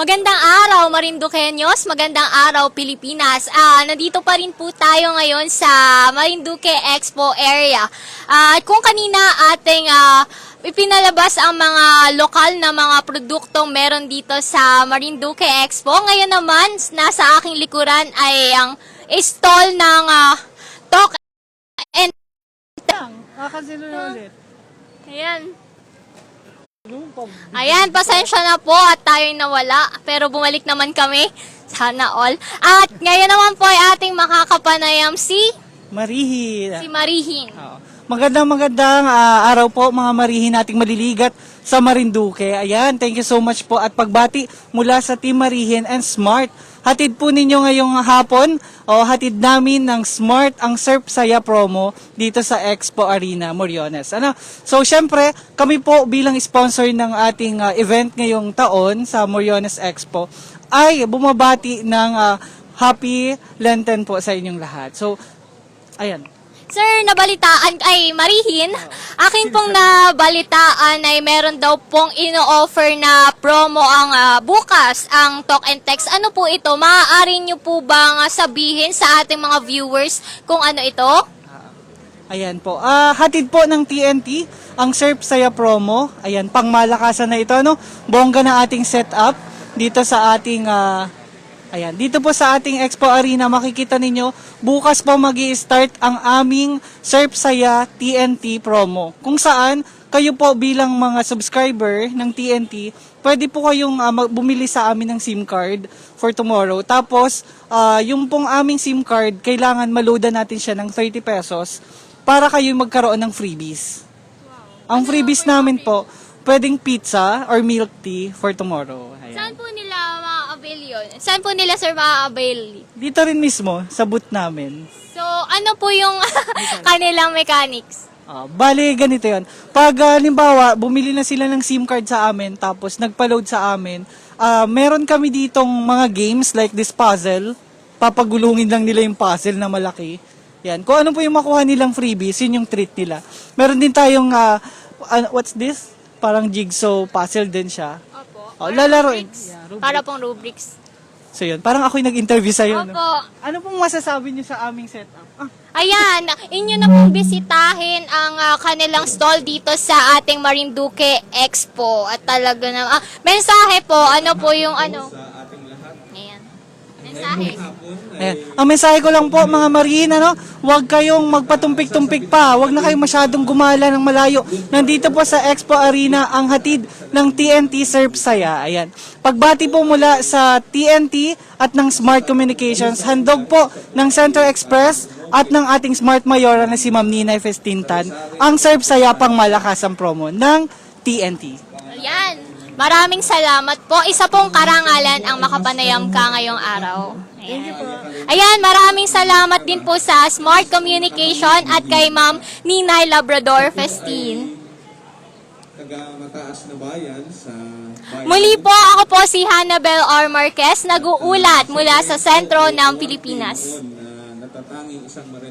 Magandang araw, Marinduqueños. Magandang araw, Pilipinas. Ah, nandito pa rin po tayo ngayon sa Marinduque Expo area. Ah, at kung kanina ating ah, ipinalabas ang mga lokal na mga produktong meron dito sa Marinduque Expo, ngayon naman nasa aking likuran ay ang stall ng ah, Talk and Kakasino na ulit. Ayan. Ayan, pasensya na po at tayo'y nawala. Pero bumalik naman kami. Sana all. At ngayon naman po ay ating makakapanayam si, Marihi. si Marihin. Oo. Magandang magandang ah, araw po mga marihin nating maliligat sa Marinduque. Ayan, thank you so much po at pagbati mula sa Team Marihin and Smart. Hatid po ninyo ngayong hapon o hatid namin ng Smart ang Surf Saya promo dito sa Expo Arena, Moriones. Ano? So, syempre, kami po bilang sponsor ng ating ah, event ngayong taon sa Moriones Expo ay bumabati ng ah, Happy Lenten po sa inyong lahat. So, ayan. Sir, nabalitaan, ay Marihin, akin pong nabalitaan ay meron daw pong ino-offer na promo ang ah, bukas, ang Talk and Text. Ano po ito? Maaari nyo po bang ah, sabihin sa ating mga viewers kung ano ito? Ayan po. Ah, hatid po ng TNT ang Surf Saya promo. Ayan, pangmalakasan na ito no. Bongga na ating setup dito sa ating ah, Ayan, dito po sa ating Expo Arena makikita ninyo bukas po magi start ang aming Surf Saya TNT promo. Kung saan kayo po bilang mga subscriber ng TNT, pwede po kayong mag- bumili sa amin ng SIM card for tomorrow. Tapos, ah, yung pong aming SIM card, kailangan maloadan natin siya ng 30 pesos para kayo magkaroon ng freebies. Ang freebies namin po, pwedeng pizza or milk tea for tomorrow. Ayan. Saan po nila ma-avail yun? Saan po nila sir ma-avail? Dito rin mismo, sa booth namin. So, ano po yung kanilang mechanics? Ah, bali, ganito yon. Pag ah, halimbawa, bumili na sila ng SIM card sa amin, tapos nagpa-load sa amin, ah, meron kami ditong mga games like this puzzle. Papagulungin lang nila yung puzzle na malaki. Yan. Kung ano po yung makuha nilang freebies, yun yung treat nila. Meron din tayong, ah, ano- what's this? Parang jigsaw puzzle din siya. Oh, lalaroin. Rubrics. Yeah, rubrics. Para pong rubrics. So yun, parang ako'y nag-interview sa'yo. No? Opo. Ano pong masasabi niyo sa aming setup? Ah, Ayan, inyo na pong bisitahin ang ah, kanilang stall dito sa ating Marinduque Expo. At talaga na, ah, mensahe po, ano po yung ano? Mensahe. Ayan. Ang mensahe ko lang po mga marina, no? Huwag kayong magpatumpik-tumpik pa. Huwag na kayong masyadong gumala ng malayo. Nandito po sa Expo Arena ang hatid ng TNT Surf Saya. Ayan. Pagbati po mula sa TNT at ng Smart Communications, handog po ng Central Express at ng ating Smart Mayora na si Ma'am Nina Festintan ang Surf Saya pang malakasang promo ng TNT. Ayan. Maraming salamat po. Isa pong karangalan ang makapanayam ka ngayong araw. Ayan. Ayan, maraming salamat din po sa Smart Communication at kay Ma'am Ninay Labrador Festin. taga mataas na bayan sa bayan Muli po, ako po si Hannabel R. Marquez, nag-uulat mula sa sentro ng Pilipinas. na natatanging isang